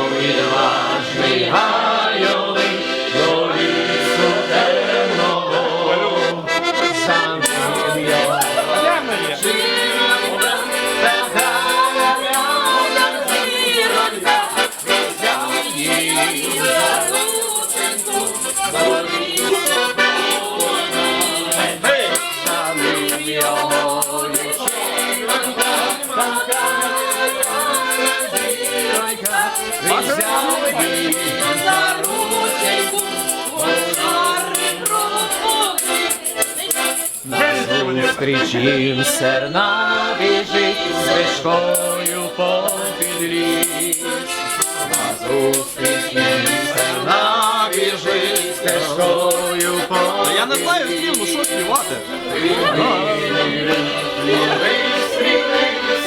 Ішов відважний гайовий Зустріч їм серна біжить з вишкою попід ліс. Назустріч їм серна біжить вишкою попід Я не знаю слів, ну що співати?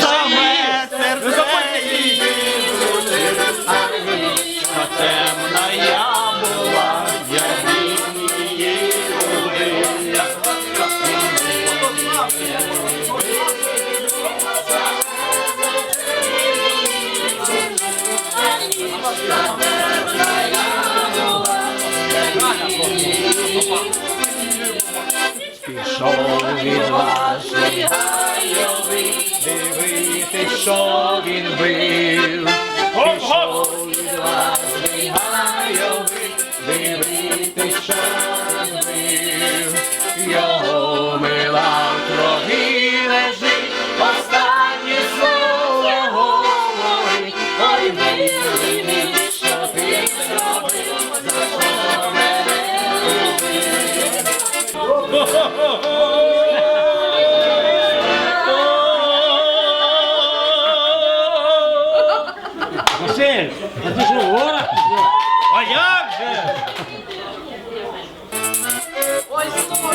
Саме серце її темна я Пішов відважний гайовий, дивитись, що він бив. Пішов відважний гайовий, дивитись, що він бив. Його мила Ой,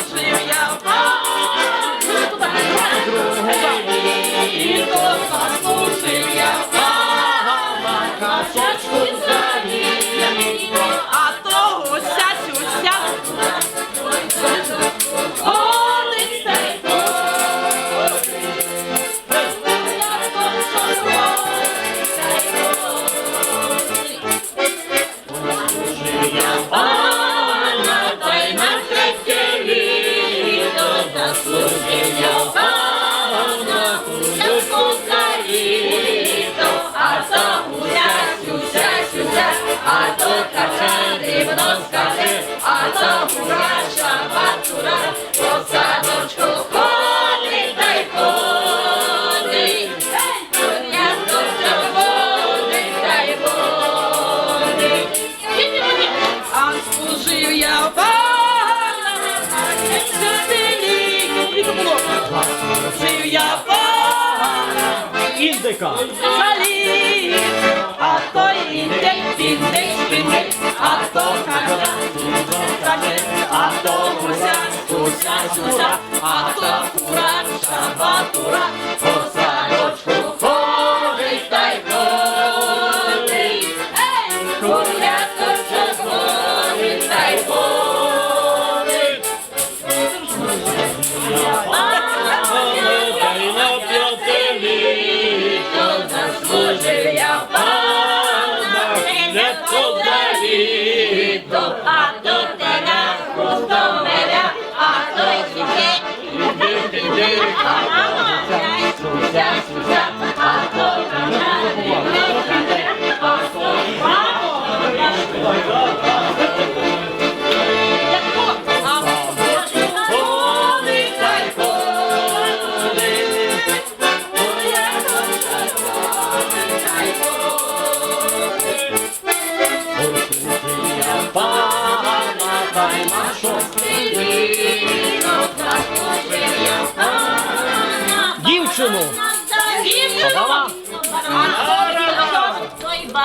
Індика. заліз, а то індик, індик, індик, а то каже, каже, а то гуся, гуся, гуся, а то кура, батура, по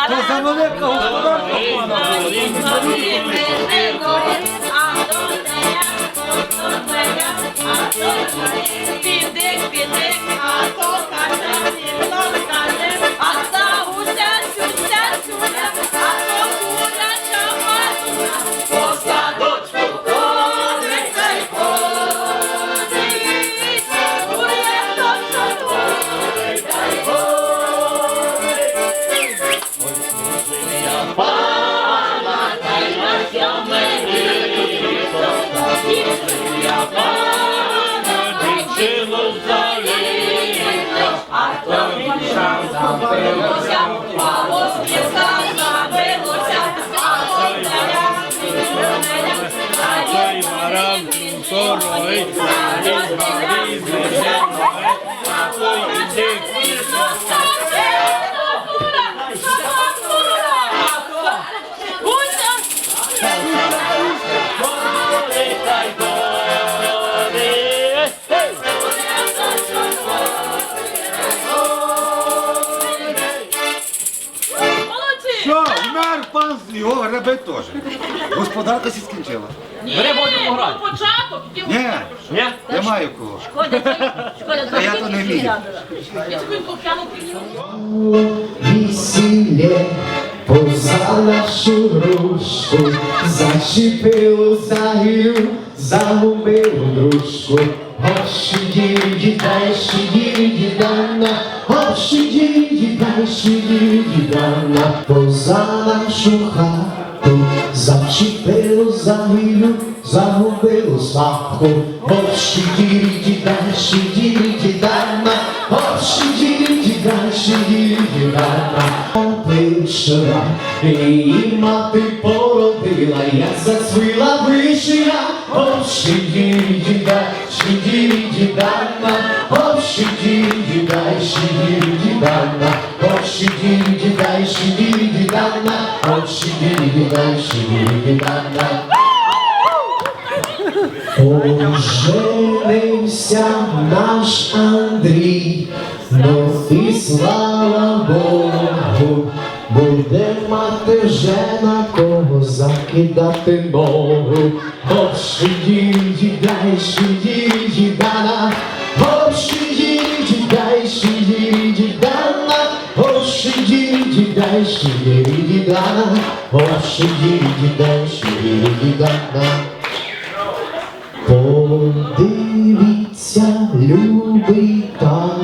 Це за велика господарка пана. Підик, підик, а то каже, сіно каже, а та гуся, сюся, сюся, а то куряча матуся, Foi de que його грабить теж. Господарка сі скінчила. Бери воду пограти. Початок, тільки Ні, Ні? я маю кого. Шкода, шкода, А я то не вмію. Я поза нашу ручку, зачепило за гілю, загубило дружку. Ощі дідай, щі дідана, ощі дідай, дідана, поза нашу хату, зачепило за гілю, загубило сваху. Ощі дідай, щі дідана, ощі дідай, щі дідана. Вишила, її мати породила, я зацвіла вишия, ощі дідай, щі дідана, ощі дідай, щі дідана, ощі дідай, щі дідана, ощі дідай, щі дідана. Оженився наш Андрій, ну і слава Богу, мати вже на кого закидати ногу. Ощі дай, щі дана, ощі дай, щі дана, ощі дай, щі дана, ощі дай, щі дана. Подивіться, любий тату,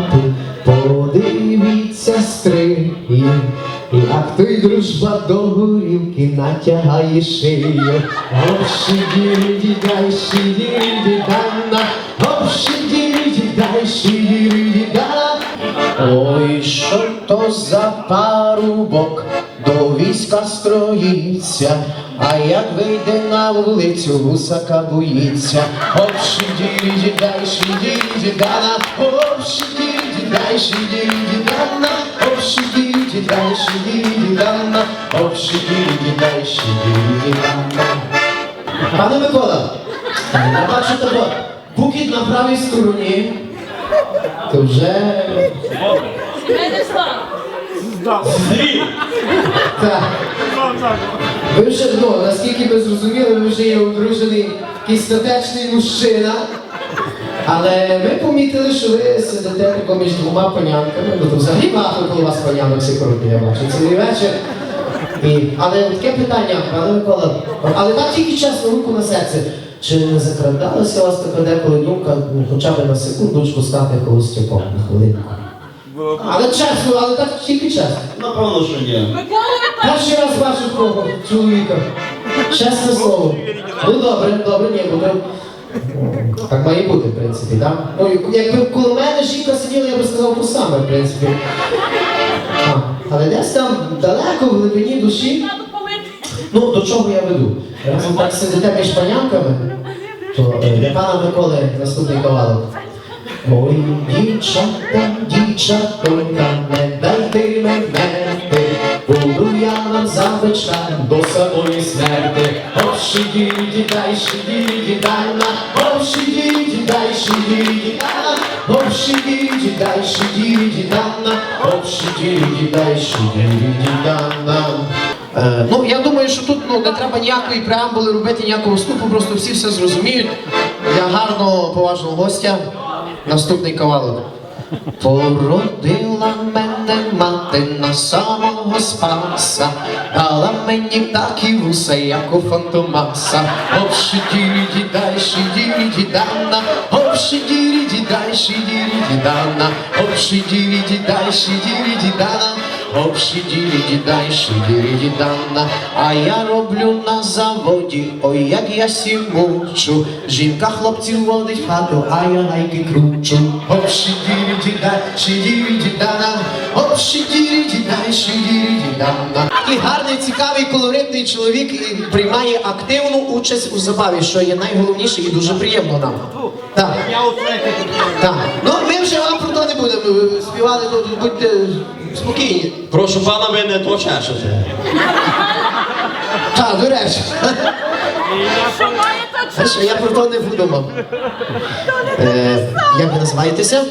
як той дружба до горілки натягає шию. Ощі діді дай шиї дана, ощі діді дай шиї дана. Ой, що то за парубок до війська строїться, а як вийде на вулицю, гусака боїться. Общі діді дай шиді дана, общі діді дай шиді дана, діді дай шиді дана, общі діді дай шиді дана. Пане Микола, я бачу тебе букет на правій стороні. То вже слава. так. Ви вже, ну, наскільки ви зрозуміли, ви вже є одружений такий статечний мужчина. Але ми помітили, що ви сидите між двома панянками, бо то взагалі багато коло вас панянок сьогодні, я бачу, цілий вечір. І, але таке питання, пане Микола, але так тільки чесно, руку на серце. Чи не закрадалася у вас така деколи думка, ну, хоча б на секундочку стати холостяком на хвилинку? Але чесно, але так тільки чесно. Напевно, що ні. Перший раз бачу кого чоловіка. Чесне слово. Ну добре, добре, ні, буде. Так має бути, в принципі, так? Ну, якби коло мене жінка сиділа, я би сказав то саме, в принципі. А, але десь там далеко, в глибині душі. Ну, до чого я веду? Раз ви так сидите між панянками, то е, для пана Миколи наступний кавалок. Ой, дівчата, дівчатонька, не дайте мене, буду я вам завичка до самої смерти. Ощі діді дай, діді дана, ощі діді дай, діді дана, ощі діді дай, діді дана, ощі діді дай, діді дана. Е, ну, я думаю, що тут ну, не треба ніякої преамбули робити, ніякого вступу, просто всі все зрозуміють. Для гарного поважного гостя наступний кавалок. Породила мене мати на самого спаса, дала мені так і вуса, як у фантомаса. Общі дірі дідай, дірі дідана, общі дірі дай, дірі дідана, общі дірі дай, дірі дана, Оп, шидірі дай, шидірі дана. А я роблю на заводі, ой, як я сім мучу. Жінка хлопців водить в хату, а я гайки кручу. Оп, шидірі дай, шидірі дана. Оп, шидірі дай, шидірі дана. І гарний, цікавий, колоритний чоловік приймає активну участь у забаві, що є найголовніше і дуже приємно нам. Так. Так. Ну, ми вже вам про то не будемо співати, то будьте спокійні. Прошу пана, ви не то чешете. Так, до речі. Що має то Знаєш, я про то не подумав. Е, як ви називаєтеся?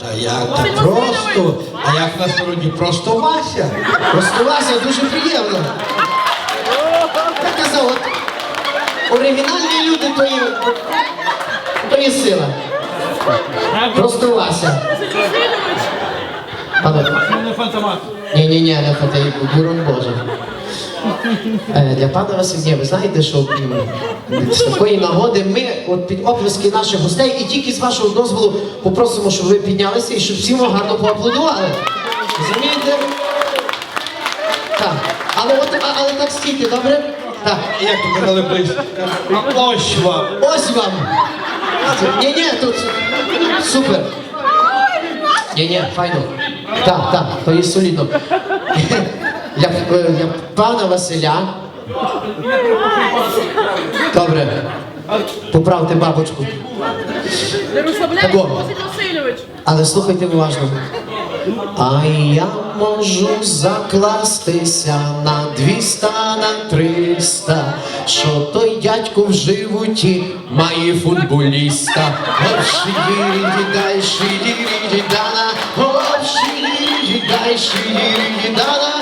Та як так просто? А як на народі? Просто Вася. Просто Вася, дуже приємно. Я казав, от оригінальні люди то є, то є сила. Просто Вася. Пане, Не фантомат. Ні, ні, ні, не фатей, бурон Боже. Е, Для пана Васильня, ви знаєте, що м, з такої нагоди ми от під оплески наших гостей і тільки з вашого дозволу попросимо, щоб ви піднялися і щоб всі вам гарно поаплодували. Розумієте? Так. Але от а- але так стійте, добре? Так. Як то казали близько? Ось вам. Ось вам. Ні, ні, тут супер. Ні, ні, файно. Так, так, то є солідно. Е, для пана Василя. Добре. Поправте бабочку. Не Васильович. Але слухайте уважно. А я можу закластися на 200, на 300, що той дядько в животі має футболіста. Оп, шидірі, дай, шидірі, дана, дай, шидірі, дана,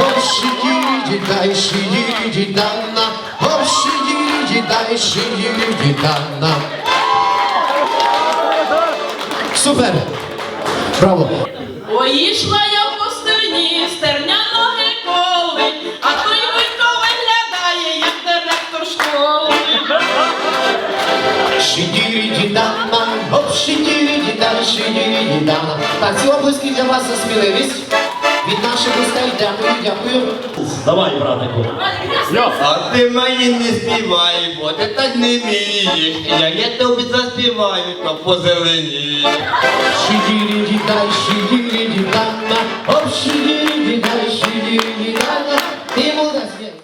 оп, шидірі, дай, шидірі, дана, оп, шидірі, дай, шидірі, дана. Супер! Браво! Ой, ішла я по стерні, стерня ноги колить, а той Вуйко виглядає, як директор школи. Шидірі дідана, недавно. Так, ці облиски для вас за сміливість. Від наших гостей дякую, дякую. Давай, братику. А ти мені не співай, бо ти так не вмієш. Як я тобі заспіваю, то позеленієш. Шидірі дідай, шидірі дідай, об шидірі дідай, шидірі